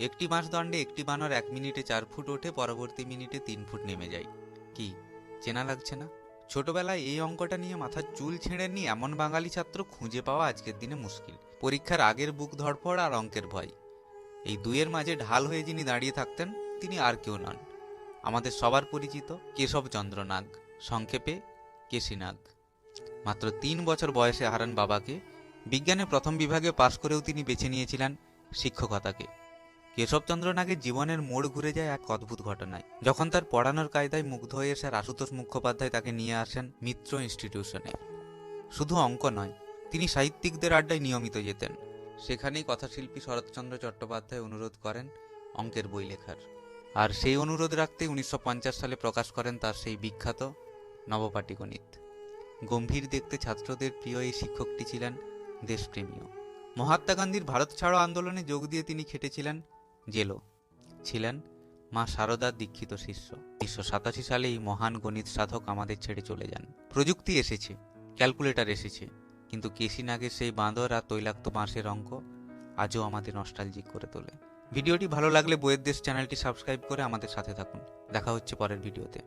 একটি মাসদণ্ডে একটি বানর এক মিনিটে চার ফুট ওঠে, পরবর্তী মিনিটে তিন ফুট নেমে যায়। কি? চেনা লাগছে না? ছোটবেলায় এই অঙ্কটা নিয়ে মাথার চুল ছেঁড়ে এমন বাঙালি ছাত্র খুঁজে পাওয়া আজকের দিনে মুশকিল। পরীক্ষার আগের বুক ধরপড় আর অঙ্কের ভয়। এই দুইয়ের মাঝে ঢাল হয়ে যিনি দাঁড়িয়ে থাকতেন, তিনি আর কেউ নন। আমাদের সবার পরিচিত কেশবচন্দ্র নাগ, সংক্ষেপে কেশি নাগ। মাত্র তিন বছর বয়সে হারান বাবাকে। বিজ্ঞানে প্রথম বিভাগে পাশ করেও তিনি বেছে নিয়েছিলেন শিক্ষকতাকে। কেশবচন্দ্র নাগের জীবনের মোড় ঘুরে যায় এক অদ্ভুত ঘটনায়। যখন তার পড়ানোর কায়দায় মুগ্ধ হয়ে স্যার আশুতোষ মুখোপাধ্যায় তাকে নিয়ে আসেন মিত্র ইনস্টিটিউশনে। শুধু অঙ্ক নয়, তিনি সাহিত্যিকদের আড্ডায় নিয়মিত যেতেন। সেখানেই কথাশিল্পী শরৎচন্দ্র চট্টোপাধ্যায় অনুরোধ করেন অঙ্কের বই লেখার। আর সেই অনুরোধ রাখতে উনিশশো পঞ্চাশ সালে প্রকাশ করেন তার সেই বিখ্যাত নবপাটিগণিত গম্ভীর দেখতে ছাত্রদের প্রিয় এই শিক্ষকটি ছিলেন দেশপ্রেমীয় মহাত্মা গান্ধীর ভারত ছাড়ো আন্দোলনে যোগ দিয়ে তিনি খেটেছিলেন জেলো ছিলেন মা সারদা দীক্ষিত শিষ্য। উনিশশো সাতাশি সালে এই মহান গণিত সাধক আমাদের ছেড়ে চলে যান। প্রযুক্তি এসেছে, ক্যালকুলেটর এসেছে, কিন্তু কেসি নাগের সেই বাঁদর আর তৈলাক্ত বাঁশের অঙ্ক আজও আমাদের নস্টালজিক করে তোলে। ভিডিওটি ভালো লাগলে বইয়ের দেশ চ্যানেলটি সাবস্ক্রাইব করে আমাদের সাথে থাকুন। দেখা হচ্ছে পরের ভিডিওতে।